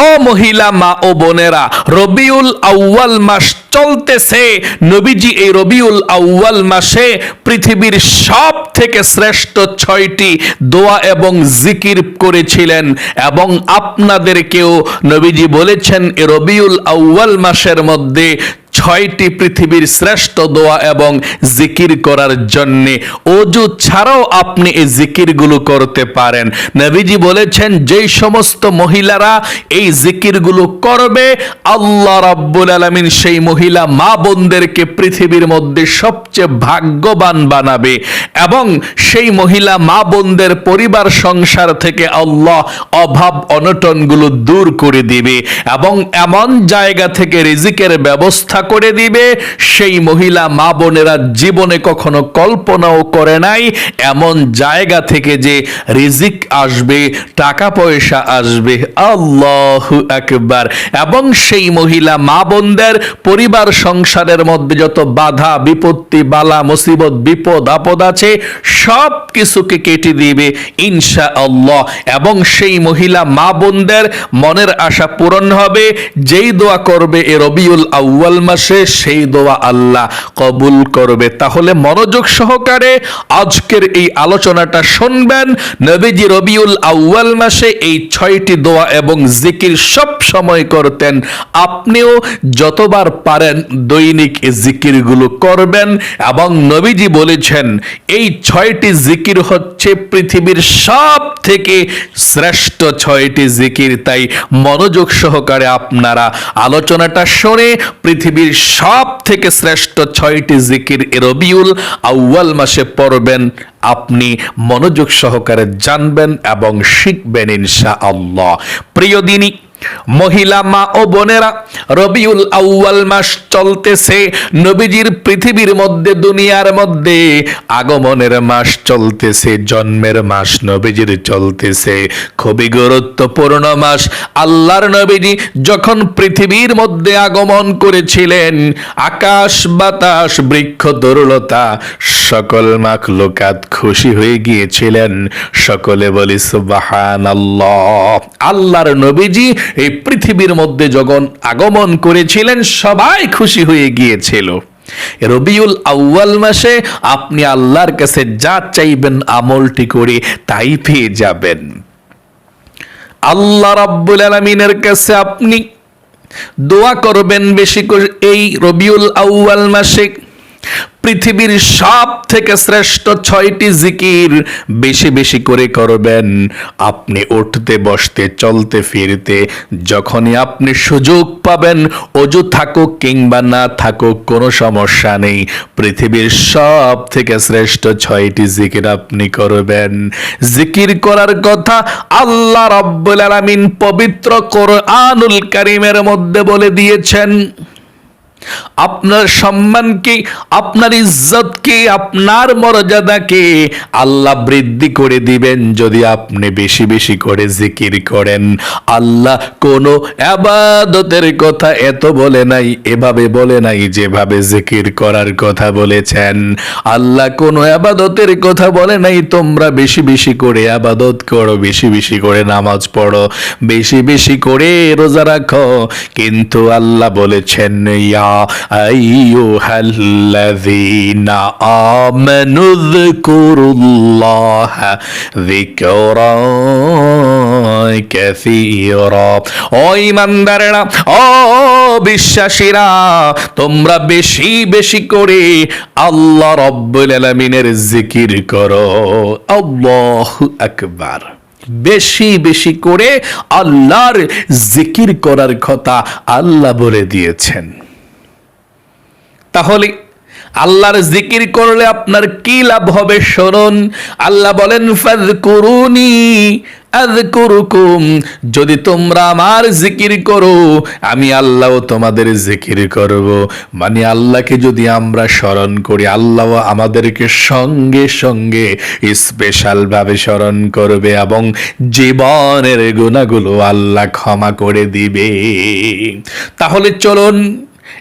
ও মহিলা মা ও বোনেরা, রবিউল আউয়াল মাস চলতেছে। নবীজি এই রবিউল আউয়াল মাসে পৃথিবীর সব থেকে শ্রেষ্ঠ ছয়টি দোয়া এবং জিকির করেছিলেন এবং আপনাদেরকেও নবীজি বলেছেন রবিউল আউয়াল মাসের মধ্যে ছয়টি পৃথিবীর শ্রেষ্ঠ দোয়া এবং জিকির করার জন্য অজু ছাড়াও আপনি এই জিকিরগুলো করতে পারেন। নবীজি বলেছেন, যেই সমস্ত মহিলারা এই জিকিরগুলো করবে, আল্লাহ রাব্বুল আলামিন সেই মহিলা মা বোনদেরকে পৃথিবীর মধ্যে সবচেয়ে ভাগ্যবান বানাবে এবং সেই মহিলা মা বোনদের পরিবার সংসার থেকে আল্লাহ অভাব অনটনগুলো দূর করে দিবে এবং এমন জায়গা থেকে রিজিকের ব্যবস্থা করে দিবে, সেই মহিলা মা বোনেরা জীবনে কখনো কল্পনাও করে নাই। এমন জায়গা থেকে যে রিজিক আসবে, টাকা পয়সা আসবে, আল্লাহ একবার এবং সেই মহিলা মা বোনদের পরিবার সংসারের মধ্যে যত বাধা, বিপত্তি, বালা, মুসিবত, বিপদ, আপদ আছে, সব কিছুকে কেটে দিবে ইনশা আল্লাহ এবং সেই মহিলা মা বোনদের মনের আশা পূরণ হবে। যেই দোয়া করবে এ রবিউল আউয়াল মাসে সেই দোয়া আল্লাহ কবুল করবে। তাহলে মনোযোগ সহকারে আজকের এই আলোচনাটা শুনবেন। নবীজি রবিউল আউয়াল মাসে এই ছয়টি দোয়া এবং জিকির সব সময় করতেন। আপনিও যতবার পারেন দৈনিক জিকিরগুলো করবেন এবং নবীজি বলেছেন, এই ছয়টি জিকির হচ্ছে পৃথিবীর সব থেকে শ্রেষ্ঠ ছয়টি জিকির। তাই মনোযোগ সহকারে আপনারা আলোচনাটা শুনে পৃথিবীর সব থেকে শ্রেষ্ঠ ছয়টি জিকির এরবিউল রবিউল আউয়াল মাসে পড়বেন। আপনি মনোযোগ সহকারে জানবেন এবং শিখবেন ইনশা আল্লাহ প্রিয় দিনী মহিলা মা ও বোনেরা, রবিউল আউয়াল মাস চলতেছে। নবীজির পৃথিবীর মধ্যে, দুনিয়ার মধ্যে আগমনের মাস চলতেছে, জন্মের মাস নবীজির চলতেছে। খুবই গুরুত্বপূর্ণ মাস। আল্লাহর নবীজি যখন পৃথিবীর মধ্যে আগমন করেছিলেন, আকাশ, বাতাস, বৃক্ষ, তরুলতা, সকল মাখলুকাত খুশি হয়ে গিয়েছিলেন। সকলে বলি সুবাহান আল্লাহর নবীজি এই পৃথিবীর মধ্যে যখন আগমন করেছিলেন, সবাই খুশি হয়ে গিয়েছিল। রবিউল আউয়াল মাসে আপনি আল্লাহর কাছে যা চাইবেন, আমলটি করে তাই পেয়ে যাবেন। আল্লাহ রাব্বুল আলামিনের কাছে আপনি দোয়া করবেন বেশি করে এই রবিউল আউয়াল মাসে। পৃথিবীর সব থেকে শ্রেষ্ঠ ছয়টি জিকির বেশি বেশি করে করবেন। আপনি উঠতে, বসতে, চলতে, ফিরতে, যখনই আপনি সুযোগ পাবেন, অজু থাকুক কিংবা না থাকুক, কোনো সমস্যা নেই। পৃথিবীর সব থেকে শ্রেষ্ঠ ছয়টি জিকির আপনি করবেন। জিকির করার কথা আল্লাহ রাব্বুল আলামিন পবিত্র কোরআনুল কারীমের মধ্যে বলে দিয়েছেন। আপনার সম্মানকে, আপনার ইজ্জতকে, আপনার মর্যাদাকে আল্লাহ বৃদ্ধি করে দিবেন যদি আপনি বেশি বেশি করে জিকির করেন। আল্লাহ কোনো আবাদতের কথা এত বলে নাই, এভাবে বলে নাই যেভাবে জিকির করার কথা বলেছেন। আল্লাহ কোনো আবাদতের কথা বলে নাই, তোমরা বেশি বেশি করে আবাদত করো, বেশি বেশি করে নামাজ পড়ো, বেশি বেশি করে রোজা রাখো। কিন্তু আল্লাহ বলেছেন, ইয়া أيها الذين آمنوا اذكروا الله ذكرا كثيرا ও ইমানদারেরা ও বিশ্বাসীরা তোমরা বেশি বেশি করে আল্লাহ রব্বুল আলামিনের জিকির করো আল্লাহু আকবার বেশি বেশি করে আল্লাহর জিকির করার কথা আল্লাহ বলে দিয়েছেন তাহলে আল্লাহর জিকির করলে আপনার কি লাভ হবে? শুনুন, আল্লাহ বলেন, ফাযকুরুনি আযকুরুকুম। যদি তোমরা আমার জিকির করো, আমি আল্লাহও তোমাদের জিকির করব। মানে আল্লাহকে যদি আমরা স্মরণ করি আল্লাহ আমাদেরকে সঙ্গে সঙ্গে স্পেশালভাবে স্মরণ করবে এবং জীবনের গুণাগুলো আল্লাহ ক্ষমা করে দিবে। তাহলে চলুন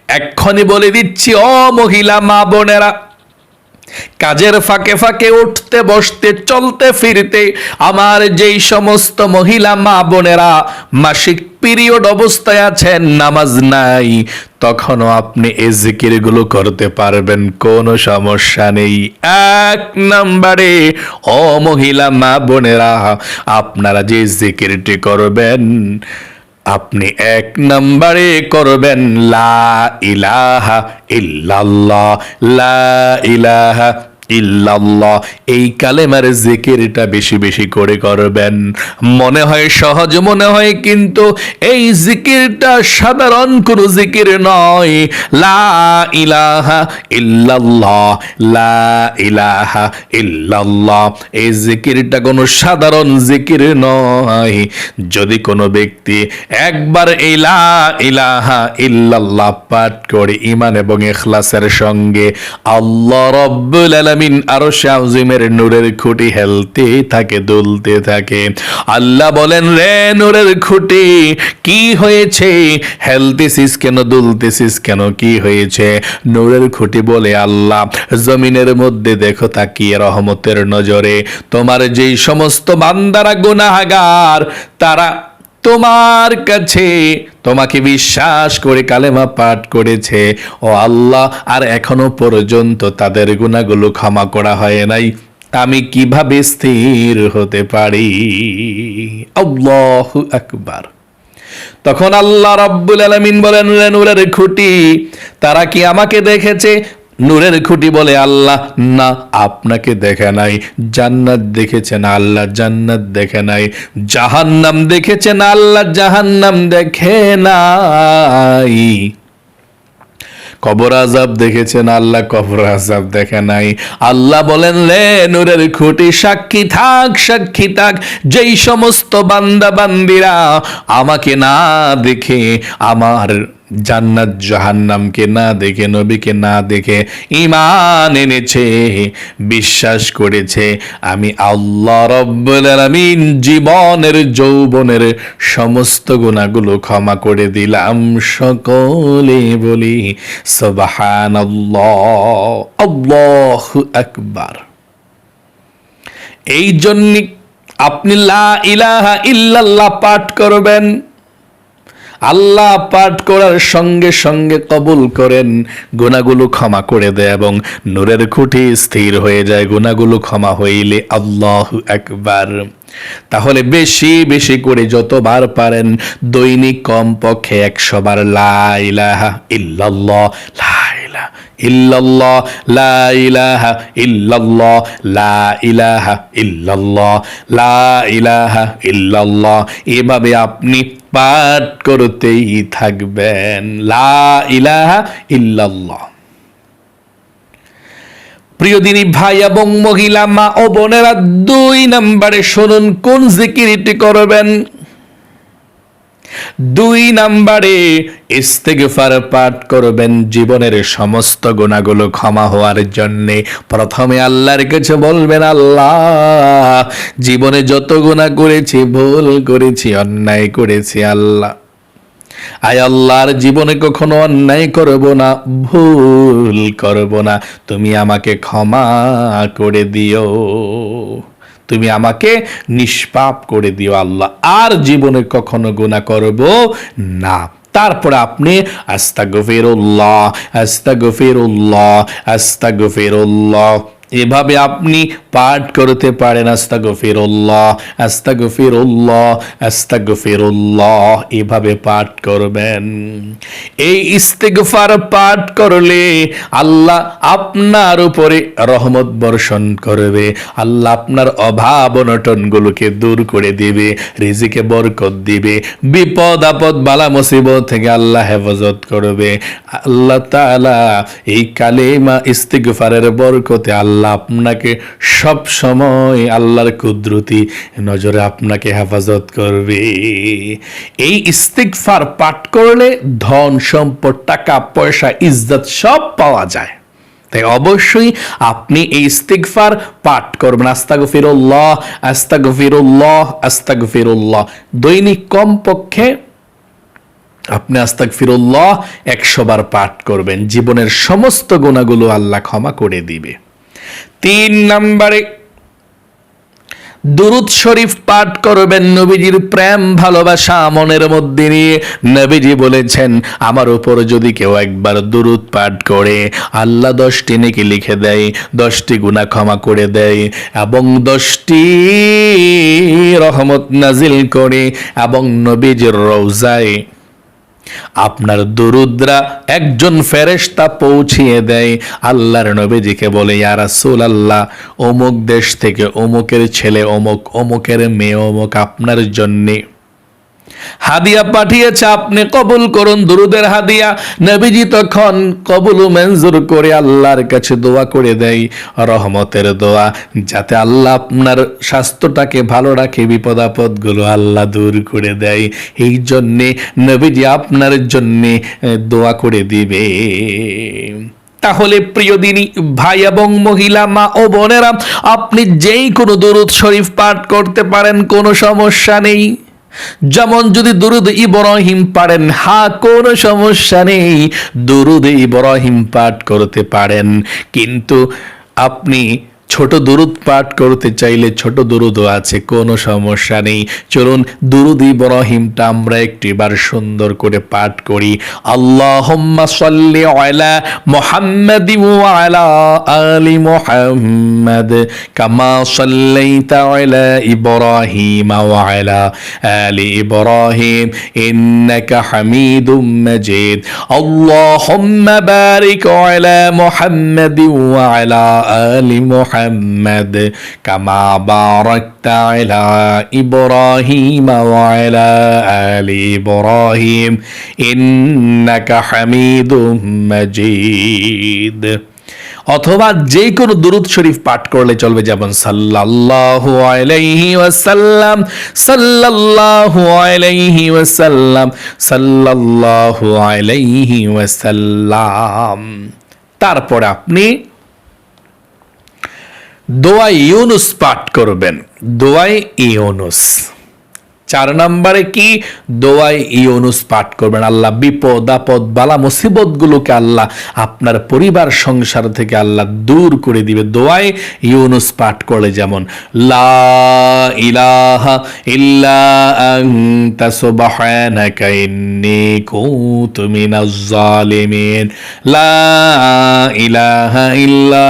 এক্ষণে বলে দিচ্ছি ও মহিলা, মা বোনেরা, কাজের ফাঁকে ফাঁকে উঠতে, বসতে, চলতে, ফিরতে, আমার যেই সমস্ত মহিলা, মা বোনেরা, মাসিক পিরিয়ড অবস্থায় আছেন, নামাজ নাই, তখনও আপনি এই জিকিরগুলো করতে পারবেন, কোনো সমস্যা নেই। এক নম্বরে ও মহিলা, মা বোনেরা, আপনারা যে জিকিরটি করবেন আপনি এক নম্বরে করবেন লা ইলাহা ইল্লাল্লাহ লা ইলাহা ইল্লাল্লাহ, এই কালেমার জিকিরটা বেশি বেশি করে করবেন। মনে হয় সহজ, মনে হয় কিন্তু এই জিকিরটা সাধারণ কোনো জিকির নয়। লা ইলাহা ইল্লাল্লাহ, লা ইলাহা ইল্লাল্লাহ, এই জিকিরটা কোনো সাধারণ জিকির নয়। যদি কোনো ব্যক্তি একবার এই লা ইলাহা ইল্লাল্লাহ পাঠ করে ইমান এবং ইখলাসের সঙ্গে আল্লাহ রব্বুল আলামিন আরও শাহজিমের নূরের খুঁটি হেলতে থাকে, দুলতে থাকে। আল্লাহ বলেন, রে নূরের খুঁটি, কি হয়েছে? হেলতেছিস কেন, দুলতেছিস কেন, কি হয়েছে? নূরের খুঁটি বলে, আল্লাহ, জমিনের মধ্যে দেখো, তাকিয়ে রহমতের নজরে। তোমার যেই সমস্ত বান্দারা গুনাহাগার, তারা তোমার কাছে। তোমাকে বিশ্বাস করে কালেমা পাঠ করেছে। ও আল্লাহ, আর এখনও পর্যন্ত তাদের গুণাগুলো ক্ষমা করা হয় নাই। আমি কীভাবে স্থির হতে পারি? আল্লাহু আকবার। তখন আল্লাহ রাব্বুল আলামিন বলেন নূরের খুঁটি, তারা কি আমাকে দেখেছে? নূরের খুঁটি বলে, আল্লাহ, না, আপনাকে দেখে নাই। জান্নাত দেখেছেন আল্লাহ জান্নাত দেখে নাই। জাহান্নাম দেখেছেন আল্লাহ জাহান্নাম দেখে নাই। কবর আজাব দেখেছেন আল্লাহ কবর আজাব দেখে নাই। আল্লাহ বলেন রে নূরের খুঁটি, সাক্ষী থাক সাক্ষী থাক। যেই সমস্ত বান্দা বান্দিরা আমাকে না দেখে, আমার জান্নাত জাহান্নামকে না দেখে, নবীকে না দেখে ইমান এনেছে, বিশ্বাস করেছে, আমি আল্লাহ রব্বুল জীবনের, যৌবনের সমস্ত গুণাগুলো ক্ষমা করে দিলাম। সকলে বলি, সুবহানাল্লাহ, আল্লাহু আকবার। এই জন্য আপনি লা ইলাহা ইল্লাল্লাহ পাঠ করবেন। আল্লাহ পাঠ করার সঙ্গে সঙ্গে কবুল করেন। গুণাগুলো ক্ষমা করে দেয় এবং নূরের খুঁটি স্থির হয়ে যায়। গুণাগুলো ক্ষমা হইলে আল্লাহ একবার তাহলে বেশি বেশি করে যতবার পারেন দৈনিক কমপক্ষে একশো বার লাইলাহা ইল্লাল্লাহ, লা ইলাহা লা ইলাহা লা ইলাহা এভাবে আপনি পাঠ করতেই থাকবেন। লা ইলাহা ইল্লাল্লাহ। প্রিয় দিনী ভাই এবং মহিলা, মা ও বোনেরা, দুই নাম্বারে শুনুন, কোন জিকির করবেন? দুই নাম্বারে ইস্তেগফার পাঠ করবেন জীবনের সমস্ত গুণাগুলো ক্ষমা হওয়ার জন্যে। প্রথমে আল্লাহর কাছে বলবেন, আল্লাহ, জীবনে যত গুণা করেছি, ভুল করেছি, অন্যায় করেছি, আল্লাহ। আয় আল্লাহর জীবনে কখনো অন্যায় করব না, ভুল করব না। তুমি আমাকে ক্ষমা করে দিও। তুমি আমাকে নিষ্পাপ করে দিও আল্লাহ। আর জীবনে কখনো গুণা করব না। তারপরে আপনি আস্তা গফিরুল্লাহ আস্তা গফিরুল্লাহ আস্তা গফিরুল্লাহ এভাবে আপনি পাঠ করতে পারেন, আস্তাগফিরুল্লাহ আস্তাগফিরুল্লাহ আস্তাগফিরুল্লাহ, এভাবে পাঠ করবেন। এই ইস্তেগফার পাঠ করলে আল্লাহ আপনার উপরে রহমত বর্ষণ করবে, আল্লাহ আপনার অভাব অনটনগুলোকে দূর করে দেবে, রিজিকে বরকত দিবে, বিপদ আপদ বালা মুসিবত থেকে আল্লাহ হেফাজত করবে। আল্লাহ তাআলা এই কালেমা ইস্তিগফারের বরকতে আল্লাহ আপনাকে সব সময় আল্লাহর কুদরতি নজরে আপনাকে হেফাজত করবে। এই ইস্তিগফার পাঠ করলে ধন সম্পদ, টাকা, পয়সা, ইজ্জত সব পাওয়া যায়। তাই অবশ্যই আপনি এই ইস্তিগফার পাঠ করবেন। আস্তাগফিরুল্লাহ আস্তাগফিরুল্লাহ আস্তাগফিরুল্লাহ। দৈনিক কমপক্ষে আপনি আস্তাক ফিরুল্লাহ একশো বার পাঠ করবেন। জীবনের সমস্ত গুণাগুলো আল্লাহ ক্ষমা করে দিবে। তিন নম্বরে, দুরুদ শরীফ পাঠ করবেন নবীজির প্রেম, ভালোবাসা, মনের মধ্যে নিয়ে। নবীজি বলেছেন, আমার উপর যদি কেউ একবার দুরুদ পাঠ করে, আল্লাহ দশটি নাকি লিখে দেয়, দশটি গুণা ক্ষমা করে দেয় এবং দশটি রহমত নাজিল করে এবং নবীজির রৌজায় আপনার দরুদ্রা একজন ফেরেস্তা পৌঁছিয়ে দেয়। আল্লাহর নবীজিকে বলে ইয়ারা সুল আল্লাহ অমুক দেশ থেকে অমুকের ছেলে অমুক, অমুকের মেয়ে অমুক আপনার জন্যে। হাদিয়া পাঠিয়েছে, আপনি কবুল করুন, দুরুদের হাদিয়া। নবীজি তখন কবুল মঞ্জুর করে আল্লাহর কাছে দোয়া করে দেয়, রহমতের দোয়া, যাতে আল্লাহ আপনার স্বাস্থ্যটাকে ভালো রাখে বিপদ আপদগুলো আল্লাহ দূর করে দেয়। এই জন্যে নবীজি আপনার জন্যে দোয়া করে দিবে। তাহলে প্রিয় দিনী, ভাই এবং মহিলা, মা ও বোনেরা, আপনি যেই কোনো দরুদ শরীফ পাঠ করতে পারেন, কোনো সমস্যা নেই। যেমন যদি দুরুদ ইব্রাহিম পারেন, হা, কোনো সমস্যা নেই। দুরুদ ইব্রাহিম পাঠ করতে পারেন। কিন্তু আপনি ছোট দুরুদ পাঠ করতে চাইলে ছোট দুরুদও আছে, কোনো সমস্যা নেই। চলুন, দুরুদ ইব্রাহিমটা আমরা একটিবার সুন্দর করে পাঠ করি। আল্লাহুম্মা সাল্লি আলা মুহাম্মাদি ওয়া আলা আলি মুহাম্মাদ কামা সাল্লাইতা আলা ইব্রাহিম ওয়া আলা আলি ইব্রাহিম ইন্নাকা হামিদুম মাজিদ। আল্লাহুম্মা বারিক আলা মুহাম্মাদি ওয়া আলা আলি মুহাম্মাদ। কামা বারাকতা আলা ইব্রাহিম ওয়া আলা আলি ইব্রাহিম ইন্নাকা হামিদুম মাজিদ অথবা যে কোনো দুরুদ শরীফ পাঠ করলে চলবে যেমন সাল্লাল্লাহু আলাইহি ওয়াসাল্লাম, সাল্লাল্লাহু আলাইহি ওয়াসাল্লাম, সাল্লাল্লাহু আলাইহি ওয়াসাল্লাম। তারপরে আপনি দোয়া ইউনুস পাঠ করবেন। দোয়াই ইউনুস। চার নম্বরে কি? দোয়াই ইউনুস পাঠ করবেন। আল্লাহ বিপদ, আপদ, বালা মুসিবত গুলোকে আল্লাহ আপনার পরিবার, সংসার থেকে আল্লাহ দূর করে দিবে। দোয়াই ইউনুস পাঠ করলে যেমন, লা ইলাহা ইল্লা লা ইলাহা ইল্লা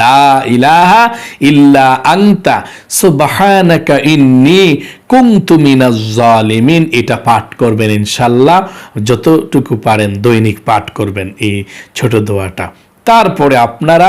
লা ইলাহা ইল্লা আনতা, সুবহানাকা ইন্নী কুনতু মিনাজ জালিমিন। এটা পাঠ করবেন ইনশাল্লাহ যতটুকু পারেন দৈনিক পাঠ করবেন এই ছোট দোয়াটা। তারপরে আপনারা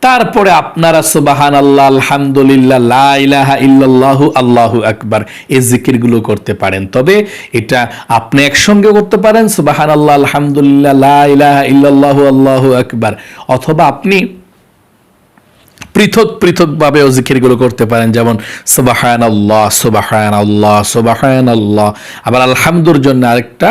তারপরে আপনারা সুবাহান আল্লাহ আলহামদুলিল্লাহ ইল্লাল্লাহু, আল্লাহু আকবার এই জিকিরগুলো করতে পারেন। তবে এটা আপনি একসঙ্গে করতে পারেন সুবাহান আল্লাহ আলহামদুলিল্লাহ ইল্লাল্লাহু, আল্লাহু আকবার। অথবা আপনি পৃথক পৃথকভাবেও জিকিরগুলো করতে পারেন, যেমন সুবাহান আল্লাহ সুবাহান আল্লাহ সুবাহান আল্লাহ আবার আলহামদুর জন্য আরেকটা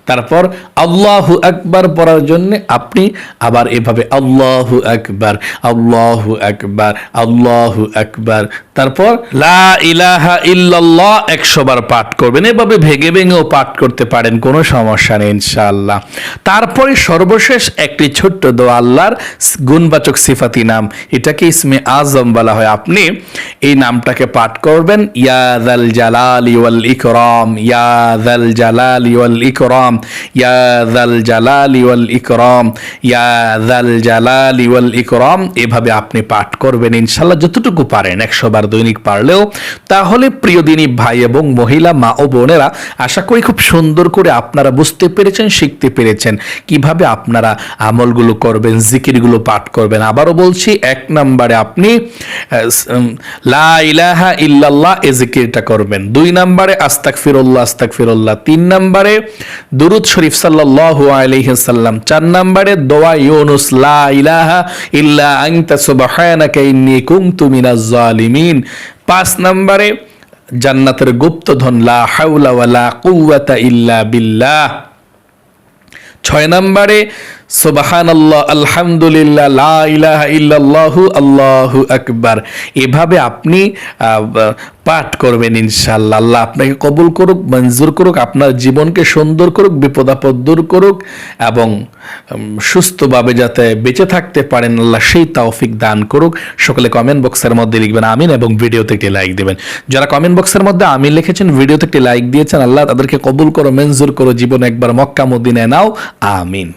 তারপর আল্লাহু আকবার পড়ার জন্য আপনি আবার এভাবে আল্লাহু আকবার আল্লাহু আকবার আল্লাহু আকবার। তারপর লা ইলাহা ইল্লাল্লাহ একশো বার পাঠ করবেন। এভাবে ভেঙে ভেঙেও পাঠ করতে পারেন, কোনো সমস্যা নেই ইনশাআল্লাহ। তারপরে সর্বশেষ একটি ছোট্ট দোয়া, আল্লাহর গুণবাচক সিফাতি নাম। এটাকে ইসমে আজম বলা হয়। আপনি এই নামটাকে পাঠ করবেন ইয়াদাল জালাল ওয়াল ইকরাম ইয়াদাল জালাল ইকরাম। ইয়াদাল জালাল ওয়াল ইকরাম ইয়াদাল জালাল ওয়াল ইকরাম, এভাবে আপনি পাঠ করবেন ইনশাআল্লাহ যতটুকু পারেন, একশো বার দৈনিক পারলেও। তাহলে প্রিয় দিনী ভাই এবং মহিলা, মা ও বোনেরা, আশা করি খুব সুন্দর করে আপনারা বুঝতে পেরেছেন, শিখতে পেরেছেন কীভাবে আপনারা আমলগুলো করবেন, জিকিরগুলো পাঠ করবেন। আবারও বলছি, এক নম্বরে আপনি লা ইলাহা ইল্লাল্লাহ এ জিকিরটা করবেন। দুই নম্বরে আস্তাক ফিরল্লাহ আস্তাক ফিরল্লাহ তিন নম্বরে দুরুদ শরীফ সাল্লাল্লাহু আলাইহি সাল্লাম, চার নম্বরে দোয়া ইউনুস, লা ইলাহা ইল্লা আনতা, সুবহানাকা ইন্নী কুনতু মিনাজ জালিমিন। পাঁচ নম্বরে, জান্নাতের গুপ্তধন লা হাওলা ওয়ালা কুওয়াতা ইল্লা বিল্লাহ। ছয় নম্বরে সোবাহান আল্লাহ আলহামদুলিল্লাহ, লা ইলাহা ইল্লাল্লাহু, আল্লাহু আকবার। এভাবে আপনি পাঠ করবেন ইনশাআল্লাহ। আল্লাহ আপনাকে কবুল করুক, মঞ্জুর করুক, আপনার জীবনকে সুন্দর করুক বিপদ আপদ দূর করুক এবং সুস্থভাবে যাতে বেঁচে থাকতে পারেন, আল্লাহ সেই তাওফিক দান করুক। সকলে কমেন্ট বক্সের মধ্যে লিখবেন আমিন এবং ভিডিওতে একটি লাইক দেবেন। যারা কমেন্ট বক্সের মধ্যে আমিন লিখেছেন, ভিডিওতে একটি লাইক দিয়েছেন, আল্লাহ তাদেরকে কবুল করো, মঞ্জুর করো, জীবন একবার মক্কা, মদিনায় নাও, আমিন।